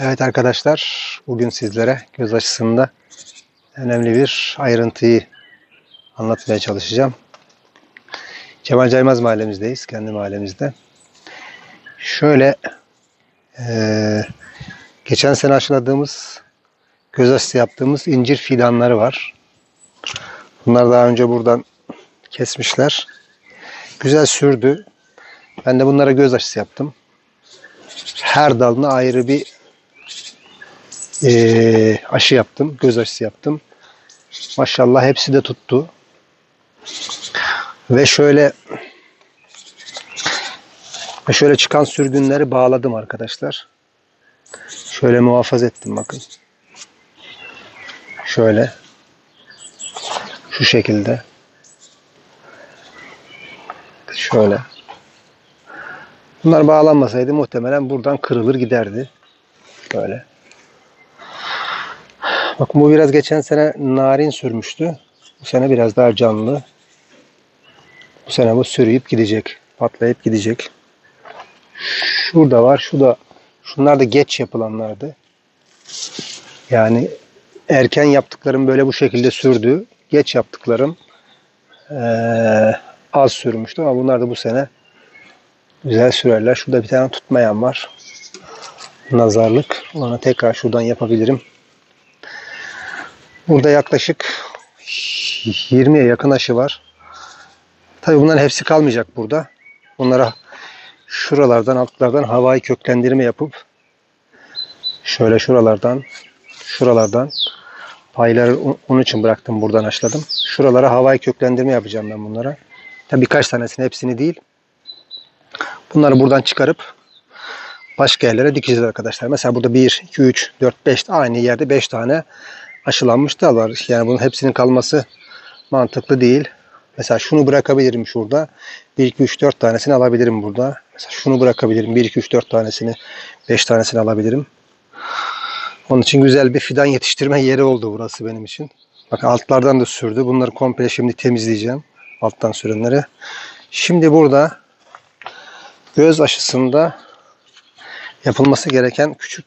Evet arkadaşlar, bugün sizlere göz açısında önemli bir ayrıntıyı anlatmaya çalışacağım. Cemal Caymaz mahallemizdeyiz, kendi mahallemizde. Şöyle, eee, geçen sene aşıladığımız, göz aşısı yaptığımız incir fidanları var. Bunlar daha önce buradan kesmişler. Güzel sürdü. Ben de bunlara göz aşısı yaptım. Her dalına ayrı bir eee, aşı yaptım. Göz aşısı yaptım. Maşallah hepsi de tuttu. Ve şöyle şöyle çıkan sürgünleri bağladım arkadaşlar. Şöyle muhafaza ettim bakın. Şöyle. Şu şekilde. Şöyle. Bunlar bağlanmasaydı muhtemelen buradan kırılır giderdi. Böyle. Bakın bu biraz geçen sene narin sürmüştü. Bu sene biraz daha canlı. Bu sene bu sürüyüp gidecek. Patlayıp gidecek. Şurada var. Şu da şunlar da geç yapılanlardı. Yani erken yaptıklarım böyle bu şekilde sürdü. Geç yaptıklarım eee, az sürmüştü ama bunlar da bu sene güzel sürerler. Şurada bir tane tutmayan var. Nazarlık. Onu tekrar şuradan yapabilirim. Burada yaklaşık 20'ye yakın aşı var. Tabii bunların hepsi kalmayacak burada. Bunlara şuralardan altlardan havai köklendirme yapıp şöyle şuralardan şuralardan payları onun için bıraktım buradan aşladım. Şuralara havai köklendirme yapacağım ben bunlara. Tabii birkaç tanesini hepsini değil. Bunları buradan çıkarıp başka yerlere dikeceğiz arkadaşlar. Mesela burada 1, 2, 3, 4, 5 aynı yerde 5 tane aşılanmış dal var. Yani bunun hepsinin kalması mantıklı değil. Mesela şunu bırakabilirim şurada. 1, 2, 3, 4 tanesini alabilirim burada. Mesela şunu bırakabilirim. 1, 2, 3, 4 tanesini, 5 tanesini alabilirim. Onun için güzel bir fidan yetiştirme yeri oldu burası benim için. Bakın altlardan da sürdü. Bunları komple şimdi temizleyeceğim. Alttan sürenleri. Şimdi burada göz aşısında yapılması gereken küçük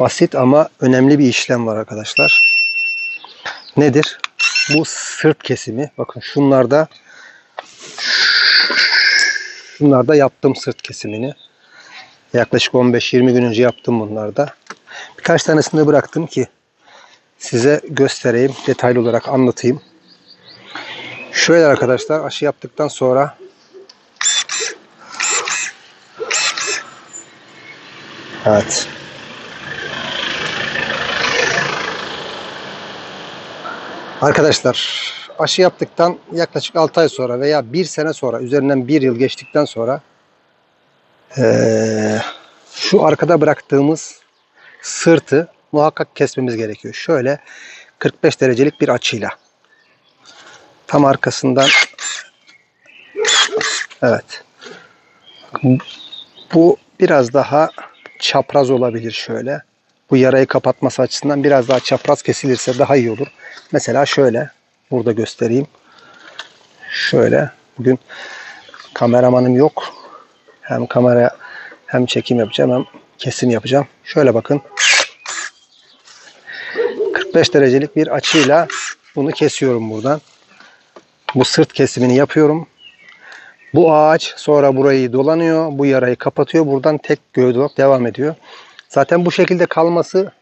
basit ama önemli bir işlem var arkadaşlar. Nedir? Bu sırt kesimi. Bakın şunlarda şunlarda yaptım sırt kesimini. Yaklaşık 15-20 gün önce yaptım bunlarda. Birkaç tanesini de bıraktım ki size göstereyim, detaylı olarak anlatayım. Şöyle arkadaşlar aşı yaptıktan sonra Evet. Arkadaşlar aşı yaptıktan yaklaşık 6 ay sonra veya 1 sene sonra üzerinden 1 yıl geçtikten sonra eee, şu arkada bıraktığımız sırtı muhakkak kesmemiz gerekiyor. Şöyle 45 derecelik bir açıyla. Tam arkasından evet. Bu biraz daha çapraz olabilir şöyle. Bu yarayı kapatması açısından biraz daha çapraz kesilirse daha iyi olur. Mesela şöyle. Burada göstereyim. Şöyle. Bugün kameramanım yok. Hem kamera hem çekim yapacağım hem kesim yapacağım. Şöyle bakın. 45 derecelik bir açıyla bunu kesiyorum buradan. Bu sırt kesimini yapıyorum. Bu ağaç sonra burayı dolanıyor. Bu yarayı kapatıyor. Buradan tek gövde devam ediyor. Zaten bu şekilde kalması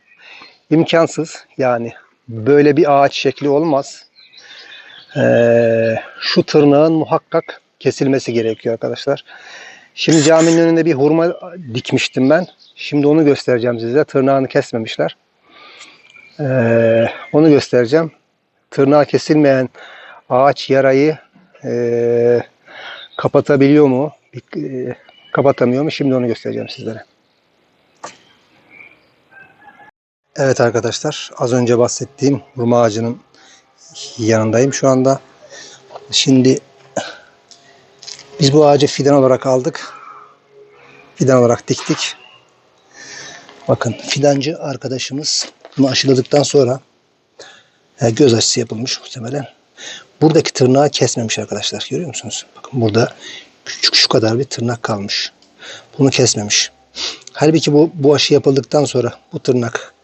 imkansız. Yani böyle bir ağaç şekli olmaz. Ee, şu tırnağın muhakkak kesilmesi gerekiyor arkadaşlar. Şimdi caminin önünde bir hurma dikmiştim ben. Şimdi onu göstereceğim size. Tırnağını kesmemişler. Ee, onu göstereceğim. Tırnağı kesilmeyen ağaç yarayı ee, kapatabiliyor mu? E, Kapatamıyor mu? Şimdi onu göstereceğim sizlere. Evet arkadaşlar az önce bahsettiğim hurma ağacının yanındayım şu anda. Şimdi biz bu ağacı fidan olarak aldık. Fidan olarak diktik. Bakın fidancı arkadaşımız bunu aşıladıktan sonra e, göz aşısı yapılmış muhtemelen. Buradaki tırnağı kesmemiş arkadaşlar. Görüyor musunuz? Bakın burada küçük şu kadar bir tırnak kalmış. Bunu kesmemiş. Halbuki bu, bu aşı yapıldıktan sonra bu tırnak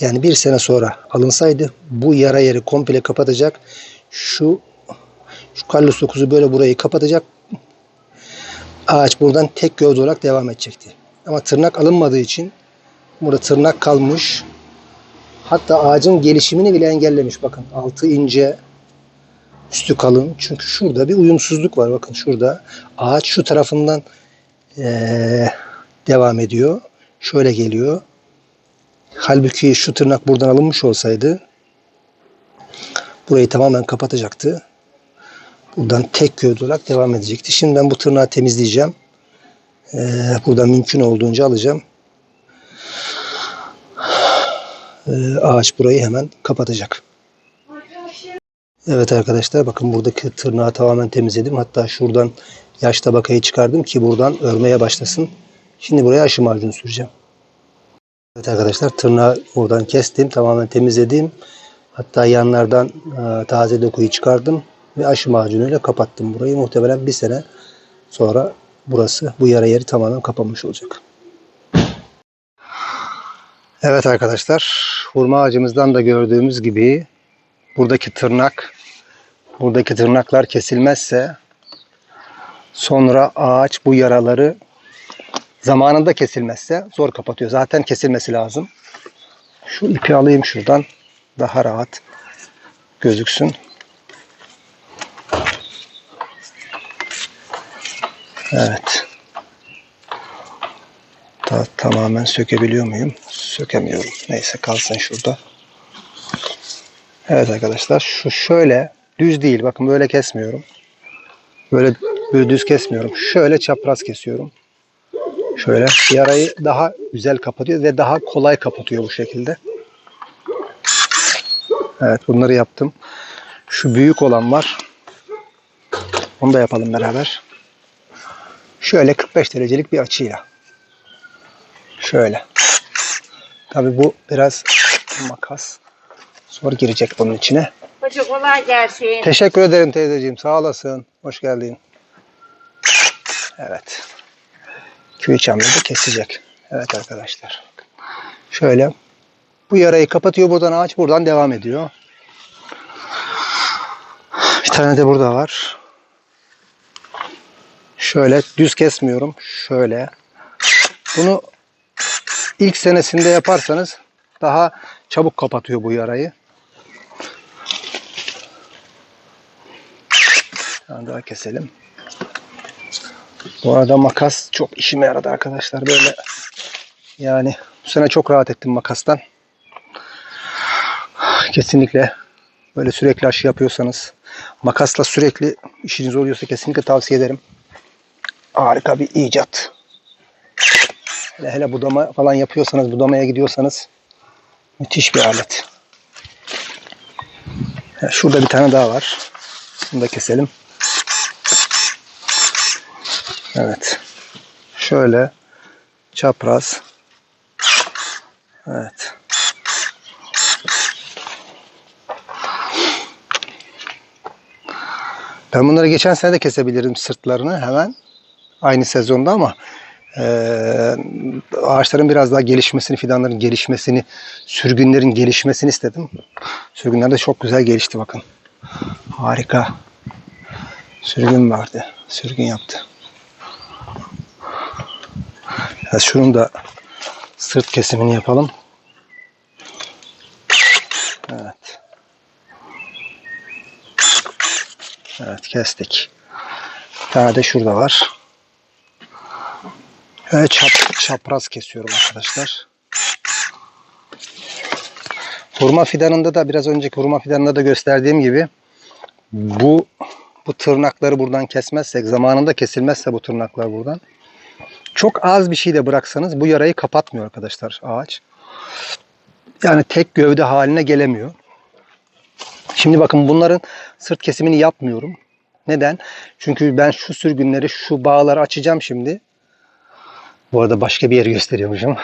yani bir sene sonra alınsaydı bu yara yeri komple kapatacak. Şu şu Carlos 9'u böyle burayı kapatacak. Ağaç buradan tek gövde olarak devam edecekti. Ama tırnak alınmadığı için burada tırnak kalmış. Hatta ağacın gelişimini bile engellemiş. Bakın altı ince, üstü kalın. Çünkü şurada bir uyumsuzluk var. Bakın şurada ağaç şu tarafından eee, devam ediyor. Şöyle geliyor. Halbuki şu tırnak buradan alınmış olsaydı burayı tamamen kapatacaktı. Buradan tek gövde olarak devam edecekti. Şimdi ben bu tırnağı temizleyeceğim. Ee, buradan mümkün olduğunca alacağım. Ee, ağaç burayı hemen kapatacak. Evet arkadaşlar bakın buradaki tırnağı tamamen temizledim. Hatta şuradan yaş tabakayı çıkardım ki buradan örmeye başlasın. Şimdi buraya aşı macunu süreceğim. Evet arkadaşlar tırnağı buradan kestim. Tamamen temizledim. Hatta yanlardan e, taze dokuyu çıkardım ve aşı macunuyla kapattım burayı. Muhtemelen bir sene sonra burası bu yara yeri tamamen kapanmış olacak. Evet arkadaşlar hurma ağacımızdan da gördüğümüz gibi buradaki tırnak buradaki tırnaklar kesilmezse sonra ağaç bu yaraları zamanında kesilmezse zor kapatıyor. Zaten kesilmesi lazım. Şu ipi alayım şuradan. Daha rahat gözüksün. Evet. Ta- tamamen sökebiliyor muyum? Sökemiyorum. Neyse kalsın şurada. Evet arkadaşlar şu şöyle düz değil. Bakın böyle kesmiyorum. Böyle, böyle düz kesmiyorum. Şöyle çapraz kesiyorum. Şöyle yarayı daha güzel kapatıyor ve daha kolay kapatıyor bu şekilde. Evet bunları yaptım. Şu büyük olan var. Onu da yapalım beraber. Şöyle 45 derecelik bir açıyla. Şöyle. Tabi bu biraz makas. Zor girecek bunun içine. Hoca kolay gelsin. Teşekkür ederim teyzeciğim. Sağ olasın. Hoş geldin. Evet. Q3 hamlede kesecek. Evet arkadaşlar. Şöyle. Bu yarayı kapatıyor buradan ağaç. Buradan devam ediyor. Bir tane de burada var. Şöyle düz kesmiyorum. Şöyle. Bunu ilk senesinde yaparsanız daha çabuk kapatıyor bu yarayı. Bir daha keselim. Bu arada makas çok işime yaradı arkadaşlar. Böyle yani bu sene çok rahat ettim makastan. Kesinlikle böyle sürekli aşı yapıyorsanız makasla sürekli işiniz oluyorsa kesinlikle tavsiye ederim. Harika bir icat. Hele hele budama falan yapıyorsanız, budamaya gidiyorsanız müthiş bir alet. Şurada bir tane daha var. Bunu da keselim. Evet. Şöyle çapraz. Evet. Ben bunları geçen sene de kesebilirim sırtlarını hemen. Aynı sezonda ama eee, ağaçların biraz daha gelişmesini, fidanların gelişmesini, sürgünlerin gelişmesini istedim. Sürgünler de çok güzel gelişti bakın. Harika. Sürgün vardı. Sürgün yaptı. Ya şunun da sırt kesimini yapalım. Evet. Evet kestik. Bir tane de şurada var. Evet çap, çapraz kesiyorum arkadaşlar. Hurma fidanında da biraz önceki hurma fidanında da gösterdiğim gibi bu bu tırnakları buradan kesmezsek zamanında kesilmezse bu tırnaklar buradan çok az bir şey de bıraksanız bu yarayı kapatmıyor arkadaşlar ağaç. Yani tek gövde haline gelemiyor. Şimdi bakın bunların sırt kesimini yapmıyorum. Neden? Çünkü ben şu sürgünleri, şu bağları açacağım şimdi. Bu arada başka bir yeri gösteriyormuşum.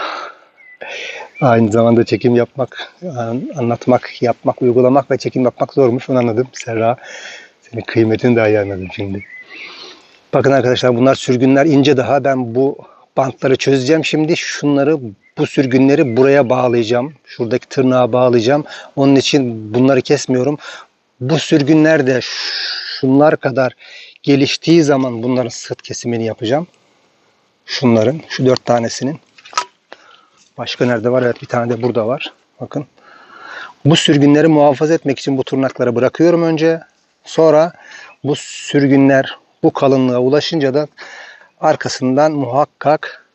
Aynı zamanda çekim yapmak, an- anlatmak, yapmak, uygulamak ve çekim yapmak zormuş. Onu anladım. Serra, senin kıymetini daha iyi anladım şimdi. Bakın arkadaşlar bunlar sürgünler ince daha. Ben bu bantları çözeceğim şimdi. Şunları bu sürgünleri buraya bağlayacağım. Şuradaki tırnağa bağlayacağım. Onun için bunları kesmiyorum. Bu sürgünler de şunlar kadar geliştiği zaman bunların sırt kesimini yapacağım. Şunların, şu dört tanesinin. Başka nerede var? Evet bir tane de burada var. Bakın. Bu sürgünleri muhafaza etmek için bu tırnakları bırakıyorum önce. Sonra bu sürgünler bu kalınlığa ulaşınca da arkasından muhakkak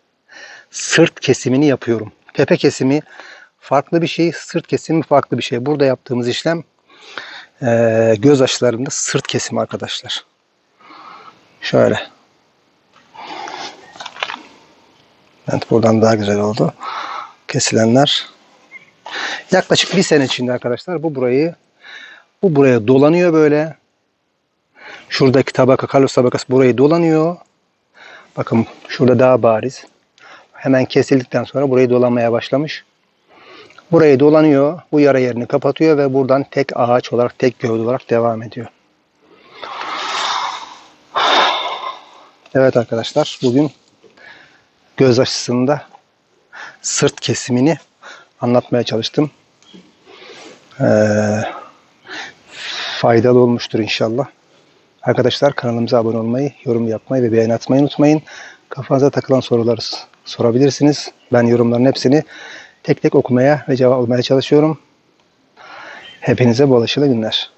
sırt kesimini yapıyorum. Tepe kesimi farklı bir şey, sırt kesimi farklı bir şey. Burada yaptığımız işlem eee, göz aşılarında sırt kesimi arkadaşlar. Şöyle. Evet buradan daha güzel oldu. Kesilenler. Yaklaşık bir sene içinde arkadaşlar bu burayı bu buraya dolanıyor böyle. Şuradaki tabaka, kalos tabakası burayı dolanıyor. Bakın şurada daha bariz. Hemen kesildikten sonra burayı dolanmaya başlamış. Burayı dolanıyor. Bu yara yerini kapatıyor ve buradan tek ağaç olarak, tek gövde olarak devam ediyor. Evet arkadaşlar bugün göz aşısında sırt kesimini anlatmaya çalıştım. Ee, faydalı olmuştur inşallah. Arkadaşlar kanalımıza abone olmayı, yorum yapmayı ve beğeni atmayı unutmayın. Kafanıza takılan soruları sorabilirsiniz. Ben yorumların hepsini tek tek okumaya ve cevap almaya çalışıyorum. Hepinize bol aşılı günler.